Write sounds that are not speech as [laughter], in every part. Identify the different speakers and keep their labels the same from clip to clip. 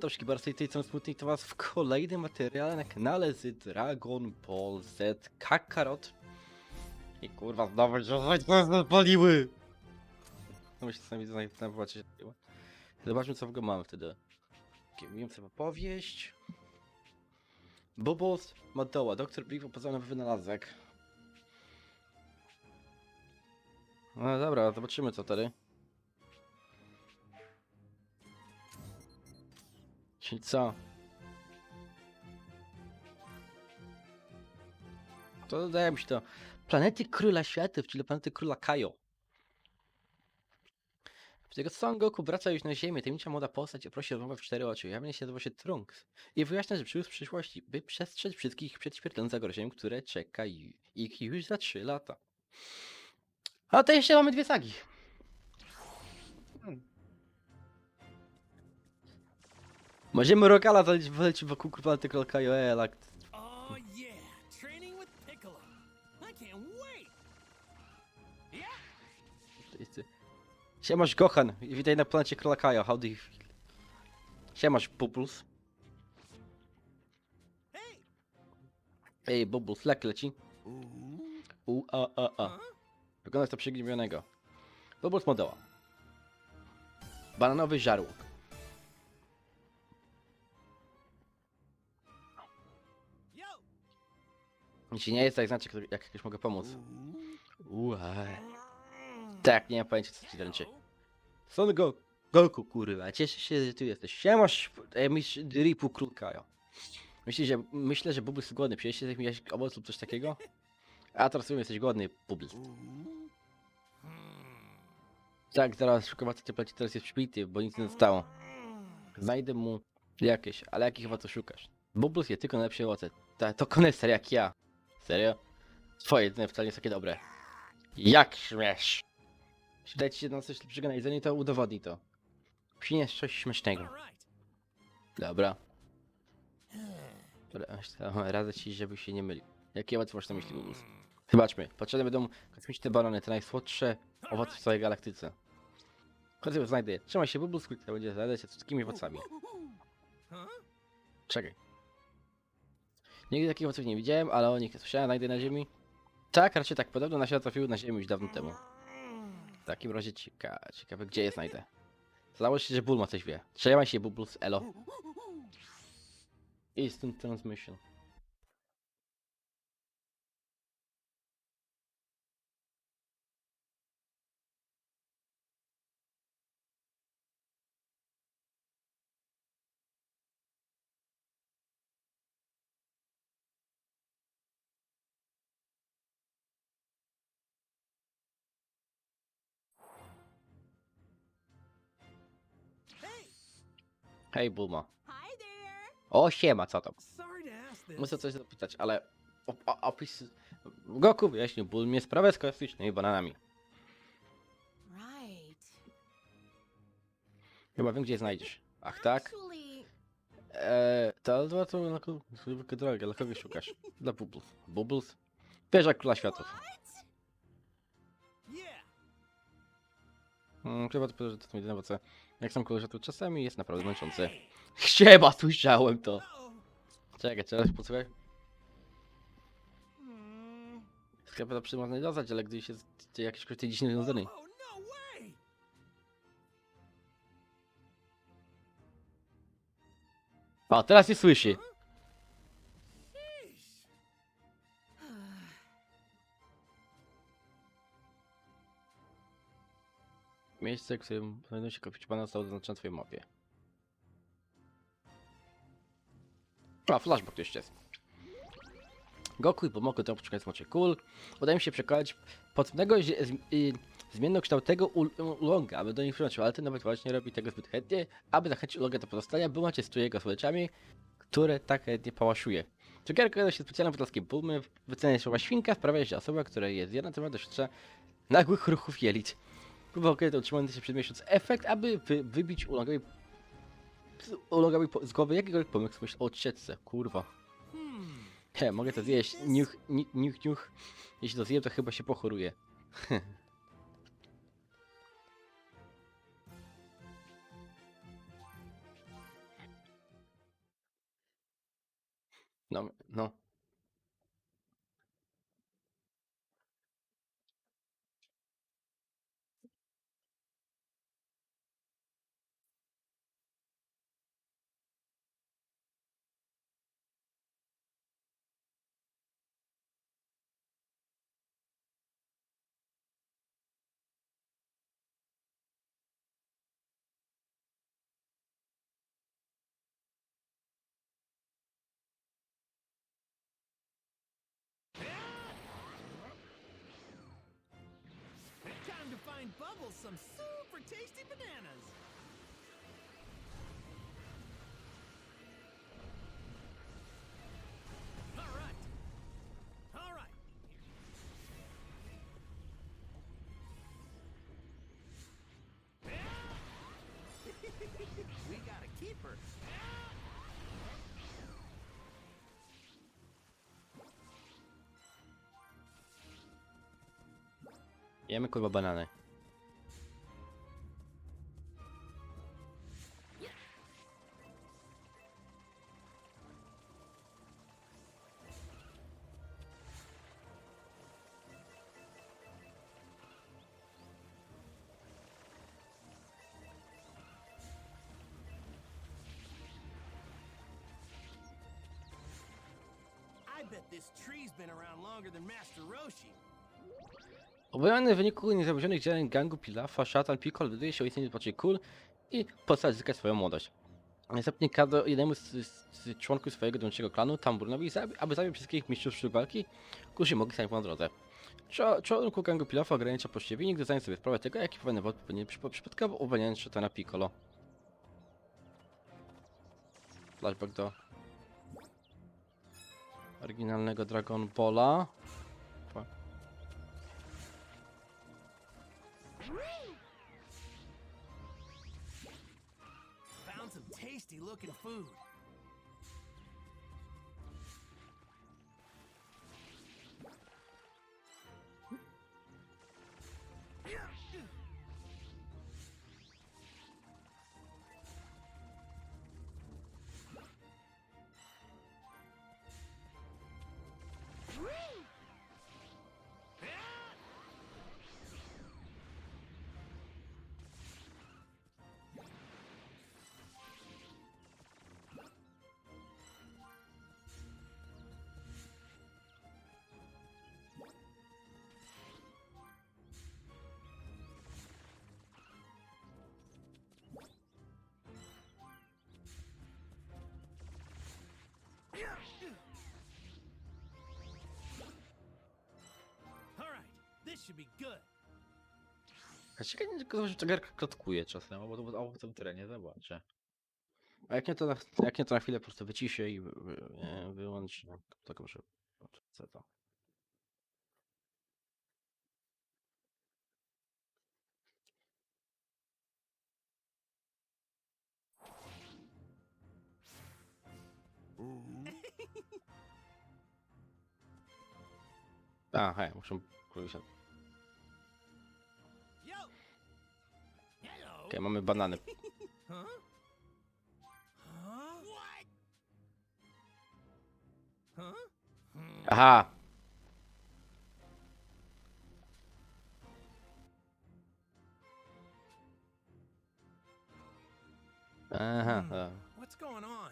Speaker 1: To i tej co smutnej to was w kolejnym materiale na kanale z Dragon Ball Z Kakarot. I kurwa, znowu się zapaliły! No myślę, sami zobaczyć się zapaliło. Zobaczmy co w go mamy wtedy. Wiem co opowieść. Bubbles Modoła, Doktor Brief opowiedział nowy wynalazek. No dobra, zobaczymy co wtedy. Co? To dodaje mi się to. Planety Króla Światów, czyli planety Króla Kajo. W tego Son Goku wraca już na Ziemię, tajemnicza młoda postać prosi rozmowę w cztery oczy. Ujawnia się nazywa się Trunks. I wyjaśnia, że przyszły z przyszłości, by przestrzec wszystkich przed śmiertelnym zagrożeniem, które czeka ich już za trzy lata. A to jeszcze mamy dwie sagi. Możemy Rokala zalecić wylecieć wokół kurwa tylko Kajo, elak.
Speaker 2: Oh yeah, training with Piccolo. I can't wait.
Speaker 1: Siemasz Gohan, i witaj na planecie Króla Kajo, how do you feel? Siemasz Bubbles. Ej, Bubbles, lek leci. U, a, a, a. Wygląda to przygnębionego. Bubbles modeła. Bananowy żarłok. Jeśli nie jest, tak znaczy, jak- jak jakoś mogę pomóc. Ua. Tak, nie mam pojęcia co ci ręczy. Son Go Goku, kurwa, cieszę się, że tu jesteś. Siemasz, e, mistrz Ripu Królkajo. Myślisz, że, myślę, że Bubbles jest głodny. Przyjeźdźcie z jakimś owoc lub coś takiego? A teraz w sumie jesteś głodny, Bubbles. Tak, zaraz szukam facety pleci, teraz jest przypity, bo nic nie zostało. Znajdę mu jakieś, ale jakich owoców szukasz? Bubbles je tylko najlepsze owoce. Ta, to koneser jak ja. Serio? Twoje jedzenie wcale nie jest takie dobre. Jak śmiesz? Jeśli Wydaje ci się na coś lepszego na jedzenie, to udowodnij to. Przynieś coś śmiesznego. Dobra. Dobra, Radzę ci, żebyś się nie mylił. Jakie owoce masz na myśli, Bubbles? Zobaczmy. Potrzebne będą kosmiczne banany, te najsłodsze owoce w całej galaktyce. Chodź, znajdę. Trzymaj się, Bubbles, to będzie znajdę się z takimi owocami. Czekaj. Nigdy takich owoców nie widziałem, ale o nich słyszałem, znajdę na ziemi. Tak, raczej tak. Podobno na świat trafiły na ziemię już dawno temu. W takim razie cieka ciekawe, gdzie je znajdę. Zdało się, że Bulma coś wie. Trzymaj się, Bubbles, elo. Instant transmission. Hej, Bulma. O, siema, co tam? Muszę coś zapytać, ale... O, o, opis... Goku wyjaśnił Bulmie sprawę z kosmicznymi bananami. Chyba wiem, gdzie je znajdziesz. Ach, tak? Eee, to, to, to, na drogie, dla kogo szukasz? Dla Bubbles. Bubbles? Wiesz, jak Króla Światów. Hmm, chyba to, że to jedyne owoce. Jak sam Króla Światów czasami jest naprawdę męczący. Siema, słyszałem to! Czekaj, czy raz posłuchaj? W sklepie to można dostać, ale gdy się z jakieś kwestie dziś nie związane.
Speaker 2: Oh no.
Speaker 1: O, teraz się słyszy. Miejsce, w którym znajdują się kopić pana zostało zaznaczone na twojej mapie. A, flashback to jeszcze jest. Goku i Pomoko to poczekać smoczy kul. Udaje mi się przekonać potępnego z- y, zmiennokształtego ul- ulonga, aby do nich przynosił, ale ten nawet właśnie robi tego zbyt chętnie, aby zachęcić ulongę do pozostania, by macie stuje go słodyczami, które tak chętnie pałaszuje. Cukierka jest się specjalnym wytlaskiem pumy, wycenia słowa świnka, sprawia, że osoba, która jest zjadna, temat doświadcza nagłych ruchów jelit. Próba określa utrzymujący się przed miesiąc efekt, aby wy, wybić ulogowi, z głowy jakiegoś pomysł myśl o. Kurwa. He, mogę to zjeść. Niuch, niuch, niuch. Jeśli to zjem, to chyba się pochoruję. [laughs] No, no.
Speaker 2: Find some super tasty bananas. All right. All right. [laughs] we got a keeper.
Speaker 1: Jemy kurwa banany. Obojętny w wyniku niezabezpieczonych działań gangu Pilafa, szatan Piccolo dowiaduje się o istnieniu poczy kul i postać zyskać swoją młodość. Następnie kazał jednemu z, z, z członków swojego dołączego klanu, Tamburnowi, aby zabił wszystkich mistrzów sztuk walki, którzy mogli stać na drodze. Członku gangu Pilafa ogranicza pościewie, nigdy zdaje sobie sprawę tego, jaki pewien wod powinien przypadkowo uwalniając szatana Piccolo. Flashback do oryginalnego Dragon Balla.
Speaker 2: Found some tasty looking food. This should be good.
Speaker 1: Ja ciekawe, tylko zobaczyć, czy Gerka klatkuje czasem, albo, albo, albo w tym terenie zobaczę. A jak nie, to na, jak nie, to na chwilę po prostu wyciszę i wy, wy, wyłączę. Tak może co to. [laughs] A, hej, muszę... Okej,
Speaker 2: Hello.
Speaker 1: mamy banany. Aha! Aha,
Speaker 2: Hmm.
Speaker 1: a.
Speaker 2: What's going on?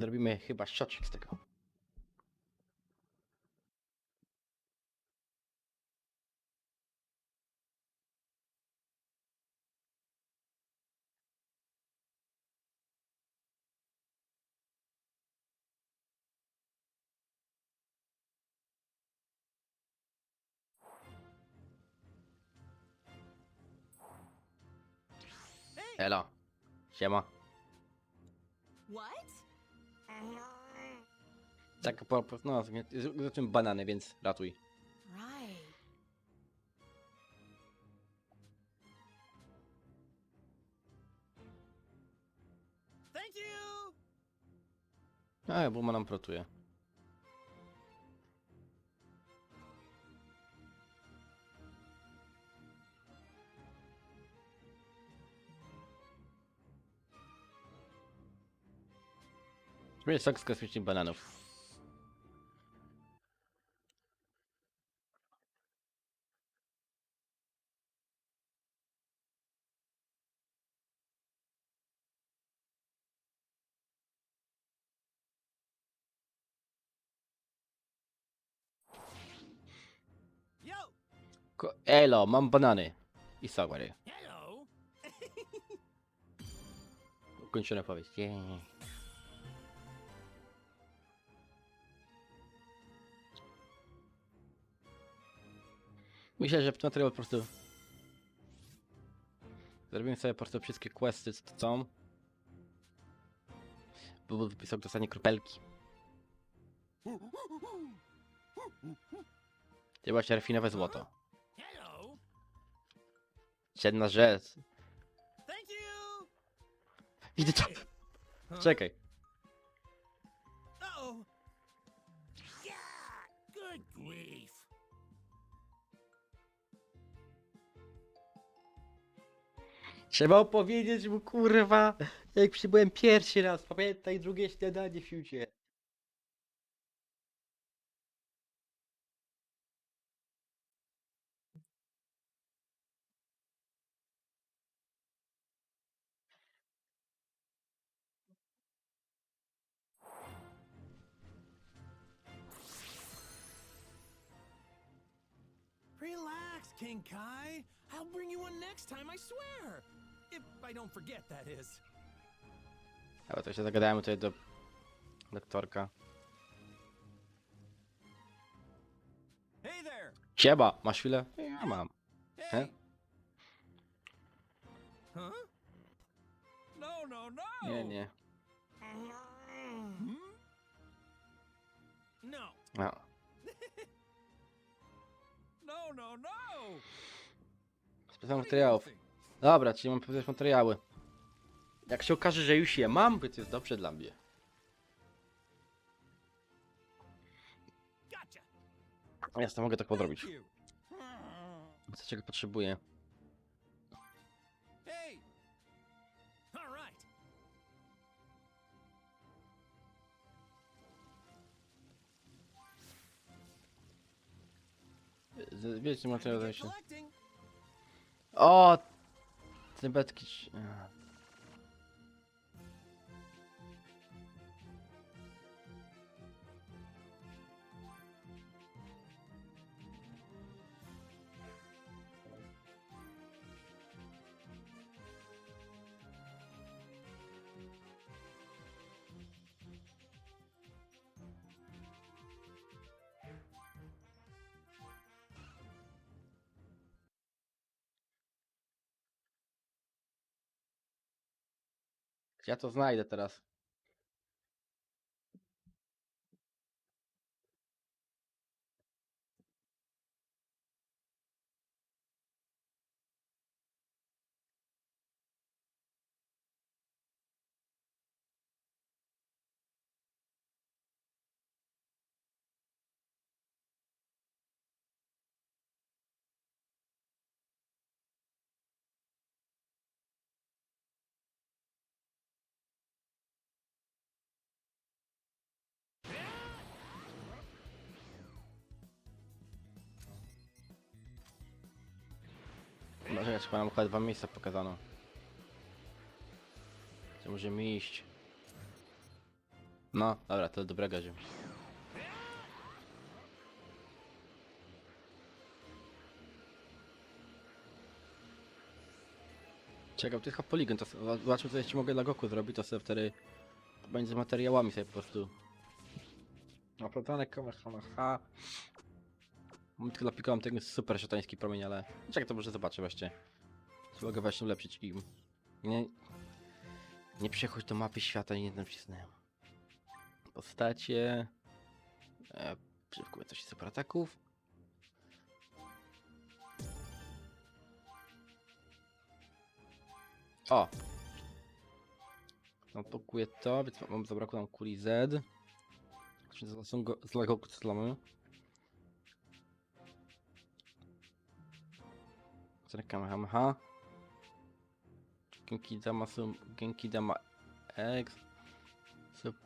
Speaker 1: zrobimy chyba siocik z tego. Elo. Siema.
Speaker 3: What?
Speaker 1: Tak, po, po, no, z czym banany, więc ratuj.
Speaker 3: Right.
Speaker 2: Thank you.
Speaker 1: A, bo nam protuje. Spróbuję sok z kosmicznych bananów. Ko- Elo, mam banany. I.
Speaker 2: Hello! [laughs]
Speaker 1: Ukończona powieść. Jej. Myślę, że w tym materiał po prostu... Zrobimy sobie po prostu wszystkie questy, co to są. Bo wypisał dostanie kropelki. Ty właśnie refinowe złoto. Jedna rzecz. Widzę to. Czekaj. Trzeba opowiedzieć mu kurwa, jak przybyłem pierwszy raz, pamiętaj drugie śniadanie w siucie.
Speaker 2: Relax, King Kai. I'll bring you next time, I swear. If I don't forget, that is.
Speaker 1: Ale to się zagadałem tutaj do lektorka.
Speaker 2: Hey there!
Speaker 1: Masz chwilę? Ja mam.
Speaker 2: Hey! Huh? No, no, no!
Speaker 1: Nie, nie.
Speaker 2: Hmm? No,
Speaker 1: No. [laughs]
Speaker 2: no, no, no!
Speaker 1: Specjalnych materiałów. Dobra, czyli mam powiedzieć materiały. Jak się okaże, że już je mam, to jest dobrze dla mnie. Jasne, mogę tak podrobić. Co czego potrzebuję? Wiecie, materiał
Speaker 2: collecting.
Speaker 1: O! Betki. Ja to znajdę teraz. Może ja mam chyba dwa miejsca pokazano. Gdzie możemy iść? No, dobra, to dobrego ziom. Czekam, to jest chyba poligon, to zobaczmy co jeszcze mogę dla Goku zrobić, to sobie wtedy będzie z materiałami sobie po prostu. Oplatane kamehameha. Tylko napikałem ten super szatański promień, ale czekaj, to może zobaczę właśnie. Mogę właśnie ulepszyć im. Nie, nie przechodź do mapy świata, nie nacisnę. Postacie. E, Przywkuję coś super ataków. O! Pokuje to, więc mam zabrakło nam kuli Z. Czyli z są Zrekam Kamehameha. Genki Dama Sum, Genki Dama X. Sub.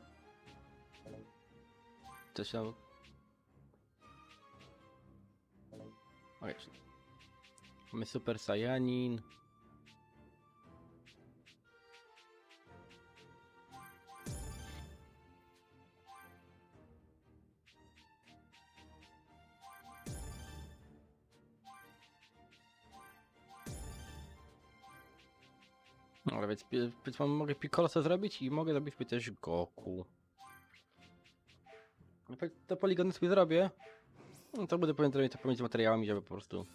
Speaker 1: To się... Okej, okay, mamy Super Saiyanin. Dobra, więc, więc mogę Piccolo zrobić i mogę zrobić też Goku. No te poligony sobie zrobię. No to będę pamiętał to pomiędzy materiałami, żeby po prostu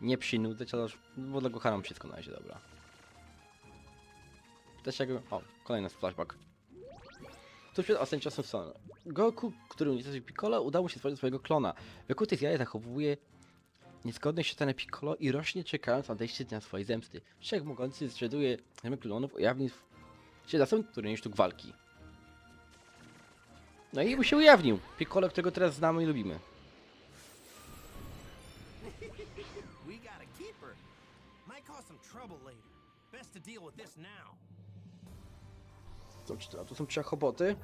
Speaker 1: nie przynudzać, ale bo dla Gohana wszystko na razie, dobra. Też jakby... O, kolejny flashback. Tuż przed ostatnim czasem Son. Goku, który unicestwił Piccolo, udało się stworzyć swojego klona. Wykuty z jaja zachowuje niezgodność szatana Piccolo i rośnie czekając na nadejście dnia swojej zemsty. Wszechmogący zrzeduje zamek klonów, ujawnił się zasób turnieju sztuk walki. No i mu się ujawnił. Piccolo, którego teraz znamy i lubimy.
Speaker 2: To.
Speaker 1: Co, czy to, tu są przechoboty?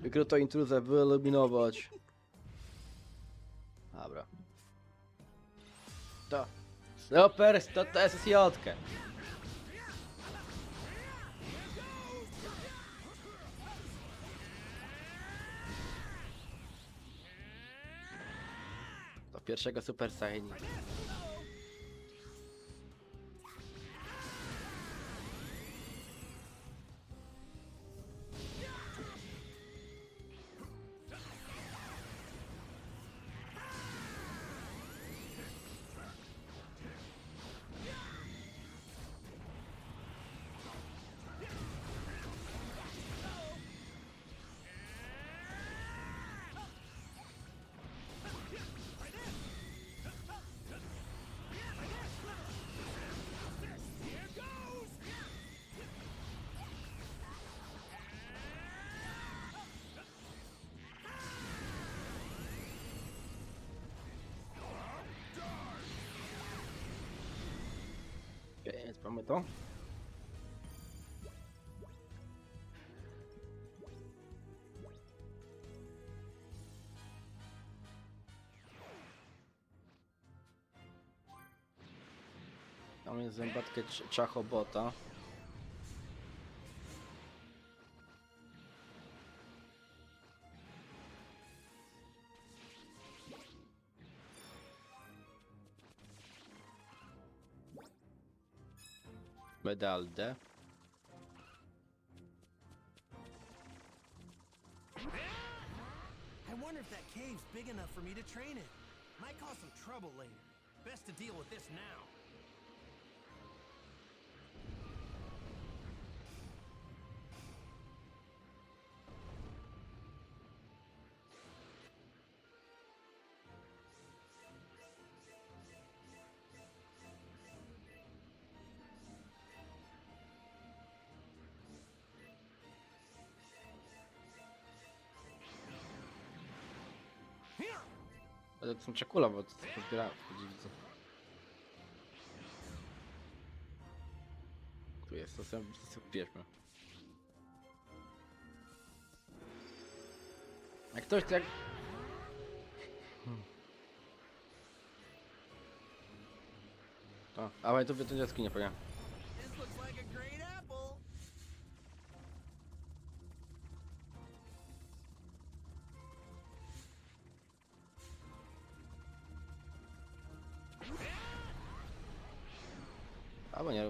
Speaker 1: Wykryto intruzę, wyeliminować. Dobra. To. Super, to, to jest jodkę. Do pierwszego Super Saiyan. Więc mamy to. Mamy zębatkę cz- czachobota.
Speaker 2: I wonder if that cave's big enough for me to train in. Might cause some trouble later. Best to deal with this now.
Speaker 1: To są czekula, bo to pozbierałem. Tu jest, to są, to są bierzmy. Jak ktoś tak... Hmm. To by to dziecki nie powiem.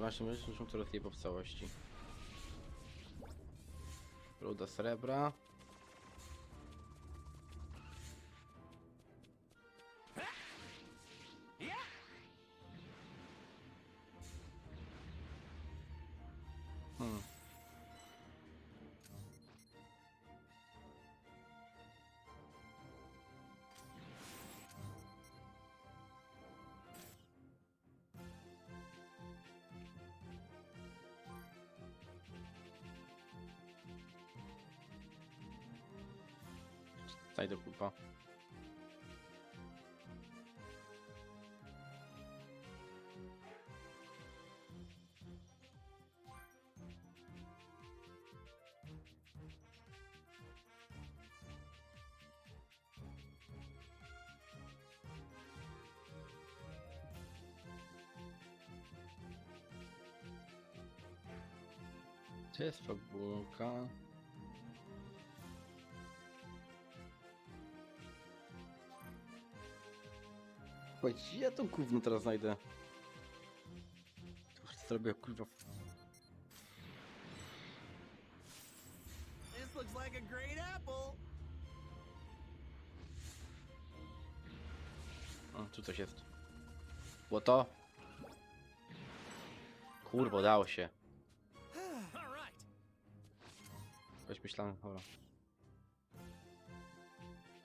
Speaker 1: Właśnie myślę, że to rozjebał w całości. Ruda srebra. Staj do kupa. Jest to bułka? Chodź, ja to gówno teraz znajdę. To Zrobię kurwa.
Speaker 2: This looks like a great apple.
Speaker 1: O, tu coś jest. Było to? Kurwa, dało się.
Speaker 2: All right.
Speaker 1: Coś myślałem, dobra.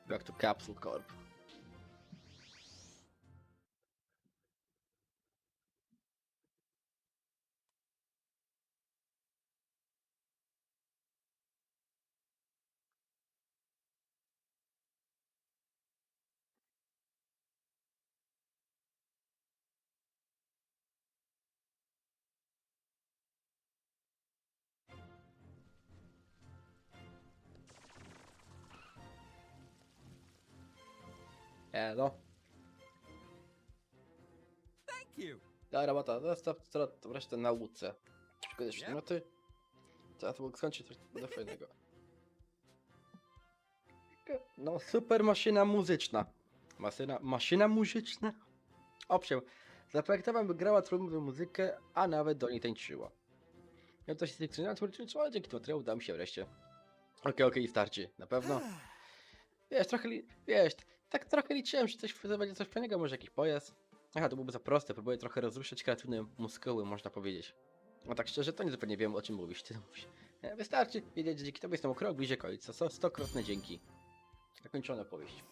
Speaker 1: Jak to Capsule Corp. Elo.
Speaker 2: Thank you.
Speaker 1: Dobra, robota, zostaw wreszcie nauce. Szkodzisz
Speaker 2: Yep.
Speaker 1: przedmioty? Teraz mógł skończyć coś naprawdę fajnego. No, super maszyna muzyczna. Masyna, maszyna muzyczna? Owszem, zaprojektowałem, by grała trudną muzykę, a nawet do niej tańczyła. Ja to się selekcjonowałem dzięki temu materiału uda mi się wreszcie. Okej, okej, starczy, na pewno. Wiesz, trochę, li- wiesz, tak trochę liczyłem, że coś że będzie coś fajnego, może jakiś pojazd. Aha, to byłoby za proste, próbuję trochę rozruszać kreatywne muskuły, można powiedzieć. No tak szczerze, to nie zupełnie wiem, o czym mówisz, ty [laughs] mówisz. E, Wystarczy wiedzieć, że dzięki tobie jestem o krok bliżej końca, so, stokrotne dzięki. Zakończona powieść.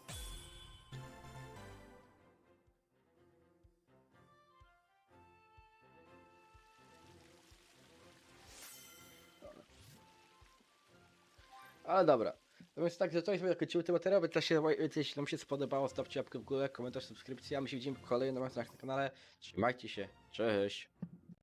Speaker 1: Ale dobra. Więc tak, że to jest kończyły te materiały. To się, jeśli wam się spodobało, stawcie łapkę w górę, komentarz, subskrypcja. My się widzimy w kolejnym na kanale. Trzymajcie się. Cześć.